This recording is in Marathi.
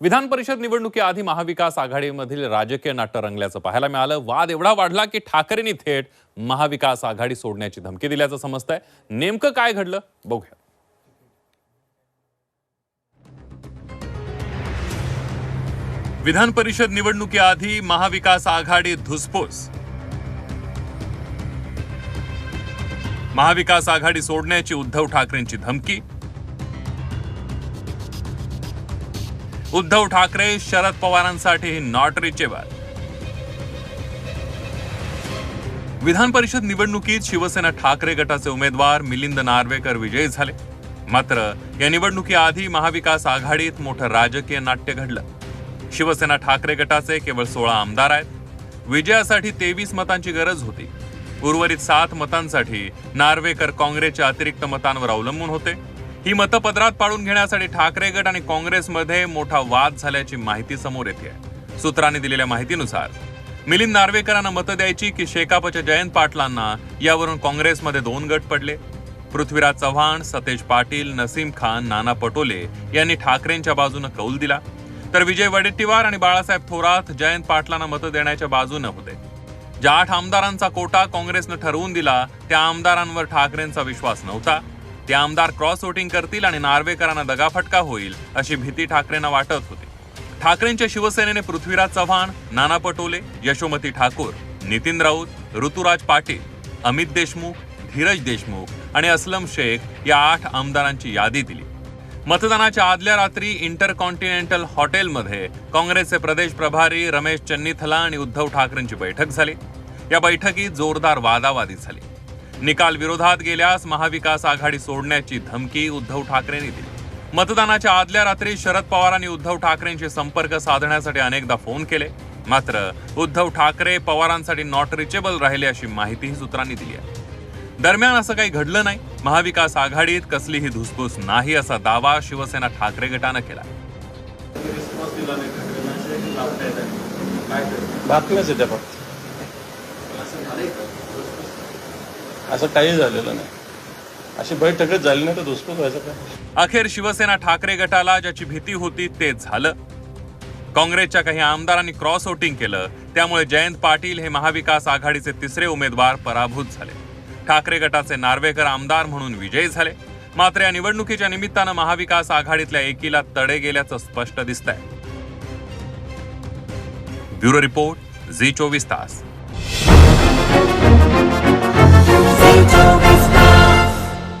विधान परिषद निवडणुकीआधी महाविकास आघाडीमधील राजकीय नाट्य रंगल्याचं पाहायला मिळालं. वाद एवढा वाढला की ठाकरेंनी थेट महाविकास आघाडी सोडण्याची धमकी दिल्याचं समजतंय. नेमकं काय घडलं? बघूया. विधान परिषद निवडणुकीआधी महाविकास आघाडी धुसफूस. महाविकास आघाडी सोडण्याची उद्धव ठाकरेंची धमकी उद्धव ठाकरे शरद पवारांसाठी नॉट रिचेबल विधान परिषद निवडणुकीत शिवसेना ठाकरे गटाचे उमेदवार मिलिंद नार्वेकर विजयी झाले. मात्र या निवडणुकीआधी महाविकास आघाडीत मोठं राजकीय नाट्य घडलं. शिवसेना ठाकरे गटाचे केवळ सोळा आमदार आहेत. विजयासाठी तेवीस मतांची गरज होती. उर्वरित सात मतांसाठी नार्वेकर काँग्रेसच्या अतिरिक्त मतांवर अवलंबून होते. ही मतं पदरात पाडून घेण्यासाठी ठाकरे गट आणि काँग्रेसमध्ये मोठा वाद झाल्याची माहिती समोर येते सूत्रांनी दिलेल्या माहितीनुसार मिलिंद नार्वेकरांना मतं द्यायची की शेकापच्या जयंत पाटलांना यावरून काँग्रेसमध्ये दोन गट पडले? पृथ्वीराज चव्हाण सतेज पाटील नसीम खान नाना पटोले यांनी ठाकरेंच्या बाजूनं कौल दिला. तर विजय वडेट्टीवार आणि बाळासाहेब थोरात जयंत पाटलांना मतं देण्याच्या बाजूनं होते. ज्या आठ आमदारांचा कोटा काँग्रेसनं ठरवून दिला त्या आमदारांवर ठाकरेंचा विश्वास नव्हता. ते आमदार क्रॉस वोटिंग करतील आणि नार्वेकरांना दगाफटका होईल अशी भीती ठाकरेंना वाटत होती. ठाकरेंच्या शिवसेनेने पृथ्वीराज चव्हाण नाना पटोले यशोमती ठाकूर नितीन राऊत ऋतुराज पाटील अमित देशमुख धीरज देशमुख आणि असलम शेख या आठ आमदारांची यादी दिली. मतदानाच्या आदल्या रात्री इंटरकॉन्टिनेंटल हॉटेलमध्ये काँग्रेसचे प्रदेश प्रभारी रमेश चन्नीथला आणि उद्धव ठाकरेंची बैठक झाली. या बैठकीत जोरदार वादावादी झाली. निकाल विरोधात गेल्यास महाविकास आघाडी सोडण्याची धमकी उद्धव ठाकरेंनी दिली. मतदानाच्या आदल्या रात्री शरद पवारांनी उद्धव ठाकरेंशी संपर्क साधण्यासाठी अनेकदा फोन केले. मात्र उद्धव ठाकरे पवारांसाठी नॉट रिचेबल राहिले अशी माहितीही सूत्रांनी दिली आहे. दरम्यान असं काही घडलं नाही. महाविकास आघाडीत कसलीही धुसफूस नाही असा दावा शिवसेना ठाकरे गटानं केला. बातम्याच येत्या फक्त असं काही झालेलं नाही. अशी बैठकच झाली नाही तर दुसरं व्हायचं काय? अखेर शिवसेना ठाकरे गटाला ज्याची भीती होती ते झालं. काँग्रेसच्या काही आमदारांनी क्रॉस वोटिंग केलं. त्यामुळे जयंत पाटील हे महाविकास आघाडीचे तिसरे उमेदवार पराभूत झाले. ठाकरे गटाचे नार्वेकर आमदार म्हणून विजयी झाले. मात्र या निवडणुकीच्या निमित्तानं महाविकास आघाडीतल्या एकीला तडे गेल्याचं स्पष्ट दिसतंय. ब्युरो रिपोर्ट झी चोवीस तास.